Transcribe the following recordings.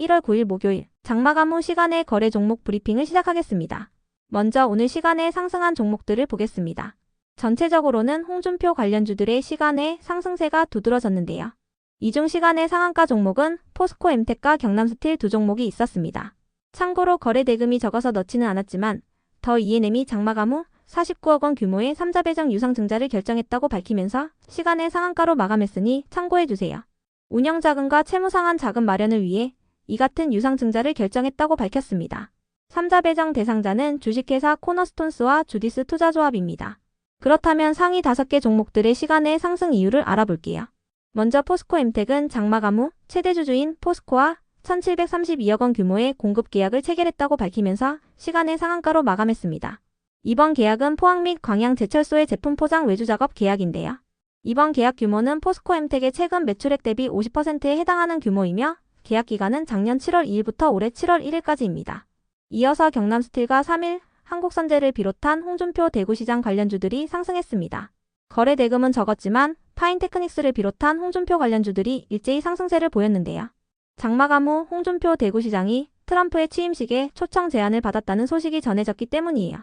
1월 9일 목요일 장마감 후 시간의 거래 종목 브리핑을 시작하겠습니다. 먼저 오늘 시간에 상승한 종목들을 보겠습니다. 전체적으로는 홍준표 관련주들의 시간의 상승세가 두드러졌는데요. 이중 시간의 상한가 종목은 포스코 엠텍과 경남스틸 두 종목이 있었습니다. 참고로 거래 대금이 적어서 넣지는 않았지만 더 E&M이 장마감 후 49억 원 규모의 3자 배정 유상 증자를 결정했다고 밝히면서 시간의 상한가로 마감했으니 참고해주세요. 운영 자금과 채무 상한 자금 마련을 위해 이 같은 유상 증자를 결정했다고 밝혔습니다. 3자 배정 대상자는 주식회사 코너스톤스와 주디스 투자조합입니다. 그렇다면 상위 5개 종목들의 시간의 상승 이유를 알아볼게요. 먼저 포스코 엠텍은 장마감 후 최대 주주인 포스코와 1732억 원 규모의 공급 계약을 체결했다고 밝히면서 시간의 상한가로 마감했습니다. 이번 계약은 포항 및 광양 제철소의 제품 포장 외주 작업 계약인데요. 이번 계약 규모는 포스코 엠텍의 최근 매출액 대비 50%에 해당하는 규모이며 계약 기간은 작년 7월 2일부터 올해 7월 1일까지입니다. 이어서 경남스틸과 3일, 한국선제를 비롯한 홍준표 대구시장 관련주들이 상승했습니다. 거래 대금은 적었지만 파인테크닉스를 비롯한 홍준표 관련주들이 일제히 상승세를 보였는데요. 장마감 후 홍준표 대구시장이 트럼프의 취임식에 초청 제안을 받았다는 소식이 전해졌기 때문이에요.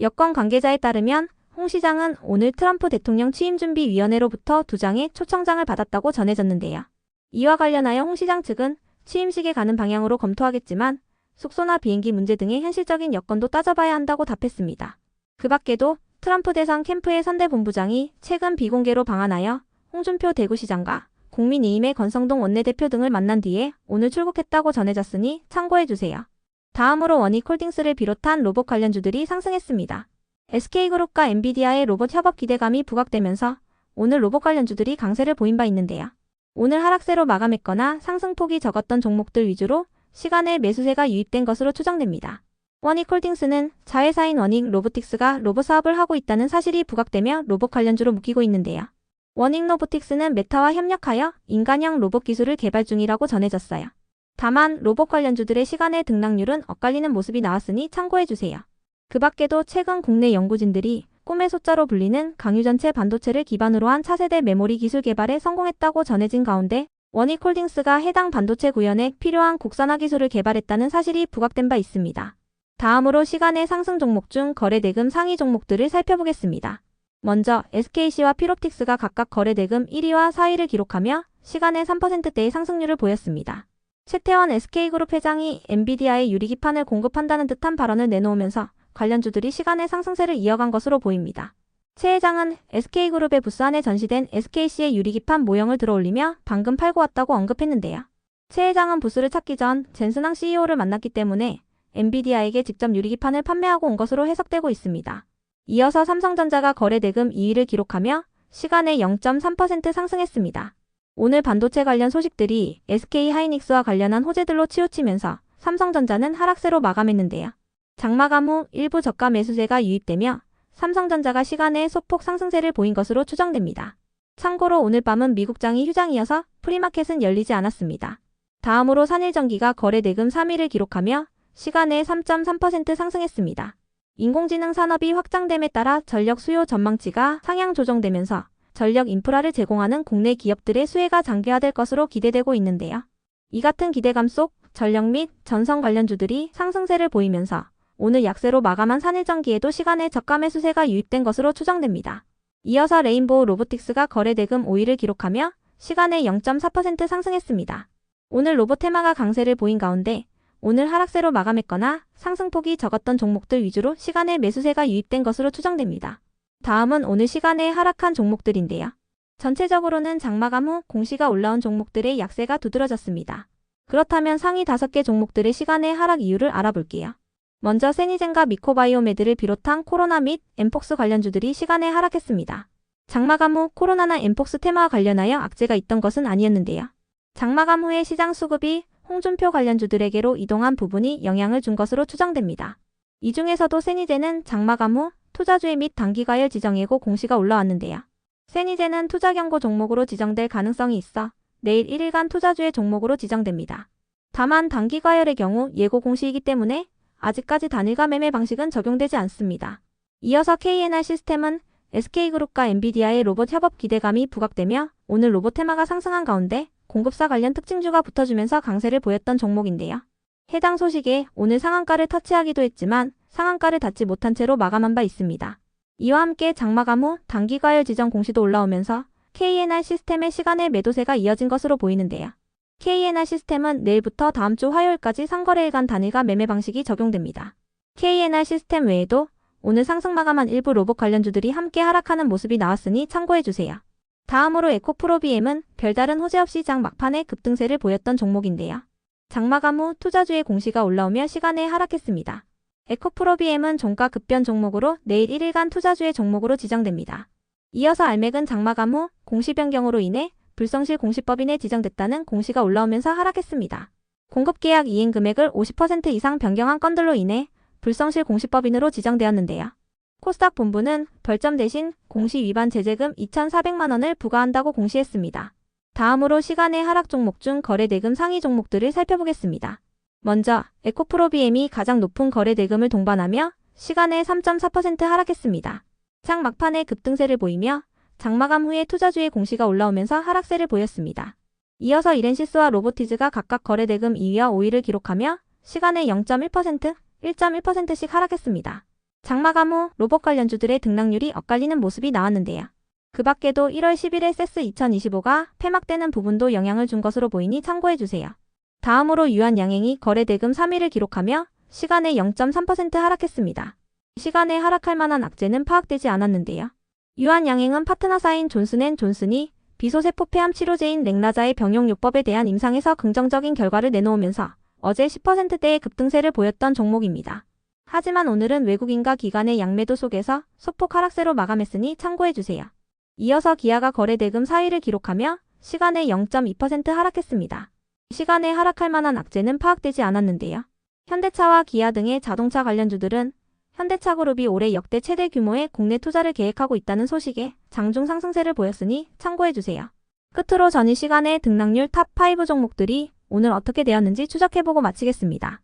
여권 관계자에 따르면 홍 시장은 오늘 트럼프 대통령 취임준비위원회로부터 두 장의 초청장을 받았다고 전해졌는데요. 이와 관련하여 홍 시장 측은 취임식에 가는 방향으로 검토하겠지만 숙소나 비행기 문제 등의 현실적인 여건도 따져봐야 한다고 답했습니다. 그 밖에도 트럼프 대선 캠프의 선대 본부장이 최근 비공개로 방한하여 홍준표 대구시장과 국민의힘의 건성동 원내대표 등을 만난 뒤에 오늘 출국했다고 전해졌으니 참고해주세요. 다음으로 원익홀딩스를 비롯한 로봇 관련주들이 상승했습니다. SK그룹과 엔비디아의 로봇 협업 기대감이 부각되면서 오늘 로봇 관련주들이 강세를 보인 바 있는데요. 오늘 하락세로 마감했거나 상승폭이 적었던 종목들 위주로 시간의 매수세가 유입된 것으로 추정됩니다. 원익홀딩스는 자회사인 원익 로보틱스가 로봇 사업을 하고 있다는 사실이 부각되며 로봇 관련주로 묶이고 있는데요. 원익 로보틱스는 메타와 협력하여 인간형 로봇 기술을 개발 중이라고 전해졌어요. 다만 로봇 관련주들의 시간의 등락률은 엇갈리는 모습이 나왔으니 참고해주세요. 그 밖에도 최근 국내 연구진들이 꿈의 숫자로 불리는 강유전체 반도체를 기반으로 한 차세대 메모리 기술 개발에 성공했다고 전해진 가운데 원익홀딩스가 해당 반도체 구현에 필요한 국산화 기술을 개발했다는 사실이 부각된 바 있습니다. 다음으로 시간의 상승 종목 중 거래 대금 상위 종목들을 살펴보겠습니다. 먼저 SKC와 피롭틱스가 각각 거래 대금 1위와 4위를 기록하며 시간의 3%대의 상승률을 보였습니다. 최태원 SK그룹 회장이 엔비디아의 유리기판을 공급한다는 듯한 발언을 내놓으면서 관련주들이 시간의 상승세를 이어간 것으로 보입니다. 최 회장은 SK그룹의 부스 안에 전시된 SKC의 유리기판 모형을 들어올리며 방금 팔고 왔다고 언급했는데요. 최 회장은 부스를 찾기 전 젠슨항 CEO를 만났기 때문에 엔비디아에게 직접 유리기판을 판매하고 온 것으로 해석되고 있습니다. 이어서 삼성전자가 거래 대금 2위를 기록하며 시간의 0.3% 상승했습니다. 오늘 반도체 관련 소식들이 SK 하이닉스와 관련한 호재들로 치우치면서 삼성전자는 하락세로 마감했는데요. 장마감 후 일부 저가 매수세가 유입되며 삼성전자가 시간의 소폭 상승세를 보인 것으로 추정됩니다. 참고로 오늘 밤은 미국장이 휴장이어서 프리마켓은 열리지 않았습니다. 다음으로 산일전기가 거래 대금 3위를 기록하며 시간의 3.3% 상승했습니다. 인공지능 산업이 확장됨에 따라 전력 수요 전망치가 상향 조정되면서 전력 인프라를 제공하는 국내 기업들의 수혜가 장기화될 것으로 기대되고 있는데요. 이 같은 기대감 속 전력 및 전선 관련주들이 상승세를 보이면서 오늘 약세로 마감한 산일전기에도 시간의 저가 매수세가 유입된 것으로 추정됩니다. 이어서 레인보우 로보틱스가 거래 대금 5위를 기록하며 시간의 0.4% 상승했습니다. 오늘 로봇 테마가 강세를 보인 가운데 오늘 하락세로 마감했거나 상승폭이 적었던 종목들 위주로 시간의 매수세가 유입된 것으로 추정됩니다. 다음은 오늘 시간에 하락한 종목들인데요. 전체적으로는 장마감 후 공시가 올라온 종목들의 약세가 두드러졌습니다. 그렇다면 상위 5개 종목들의 시간의 하락 이유를 알아볼게요. 먼저 세니젠과 미코바이오메드를 비롯한 코로나 및 엠폭스 관련주들이 시간에 하락했습니다. 장마감 후 코로나나 엠폭스 테마와 관련하여 악재가 있던 것은 아니었는데요. 장마감 후에 시장 수급이 홍준표 관련주들에게로 이동한 부분이 영향을 준 것으로 추정됩니다. 이 중에서도 세니제는 장마감 후 투자주의 및 단기과열 지정예고 공시가 올라왔는데요. 세니제는 투자경고 종목으로 지정될 가능성이 있어 내일 1일간 투자주의 종목으로 지정됩니다. 다만 단기과열의 경우 예고 공시이기 때문에 아직까지 단일가 매매 방식은 적용되지 않습니다. 이어서 KNR 시스템은 SK그룹과 엔비디아의 로봇 협업 기대감이 부각되며 오늘 로봇 테마가 상승한 가운데 공급사 관련 특징주가 붙어주면서 강세를 보였던 종목인데요. 해당 소식에 오늘 상한가를 터치하기도 했지만 상한가를 닿지 못한 채로 마감한 바 있습니다. 이와 함께 장마감 후 단기과열 지정 공시도 올라오면서 KNR 시스템의 시간의 매도세가 이어진 것으로 보이는데요. KNR 시스템은 내일부터 다음 주 화요일까지 상거래일간 단일가 매매 방식이 적용됩니다. KNR 시스템 외에도 오늘 상승 마감한 일부 로봇 관련주들이 함께 하락하는 모습이 나왔으니 참고해주세요. 다음으로 에코프로비엠은 별다른 호재 없이 장 막판에 급등세를 보였던 종목인데요. 장마감 후 투자주의 공시가 올라오며 시간에 하락했습니다. 에코프로비엠은 종가 급변 종목으로 내일 1일간 투자주의 종목으로 지정됩니다. 이어서 알맥은 장마감 후 공시 변경으로 인해 불성실 공시법인에 지정됐다는 공시가 올라오면서 하락했습니다. 공급계약 이행 금액을 50% 이상 변경한 건들로 인해 불성실 공시법인으로 지정되었는데요. 코스닥 본부는 벌점 대신 공시 위반 제재금 2,400만 원을 부과한다고 공시했습니다. 다음으로 시간의 하락 종목 중 거래 대금 상위 종목들을 살펴보겠습니다. 먼저 에코프로비엠이 가장 높은 거래 대금을 동반하며 시간에 3.4% 하락했습니다. 장 막판에 급등세를 보이며 장마감 후에 투자주의 공시가 올라오면서 하락세를 보였습니다. 이어서 이렌시스와 로보티즈가 각각 거래 대금 2위와 5위를 기록하며 시간에 0.1%, 1.1%씩 하락했습니다. 장마감 후 로봇 관련주들의 등락률이 엇갈리는 모습이 나왔는데요. 그 밖에도 1월 10일에 세스 2025가 폐막되는 부분도 영향을 준 것으로 보이니 참고해주세요. 다음으로 유한 양행이 거래 대금 3위를 기록하며 시간에 0.3% 하락했습니다. 시간에 하락할 만한 악재는 파악되지 않았는데요. 유한양행은 파트너사인 존슨앤존슨이 비소세포 폐암 치료제인 렉라자의 병용요법에 대한 임상에서 긍정적인 결과를 내놓으면서 어제 10%대의 급등세를 보였던 종목입니다. 하지만 오늘은 외국인과 기관의 양매도 속에서 소폭 하락세로 마감했으니 참고해주세요. 이어서 기아가 거래 대금 4위를 기록하며 시간에 0.2% 하락했습니다. 시간에 하락할 만한 악재는 파악되지 않았는데요. 현대차와 기아 등의 자동차 관련주들은 현대차 그룹이 올해 역대 최대 규모의 국내 투자를 계획하고 있다는 소식에 장중 상승세를 보였으니 참고해주세요. 끝으로 전일 시간에 등락률 탑5 종목들이 오늘 어떻게 되었는지 추적해보고 마치겠습니다.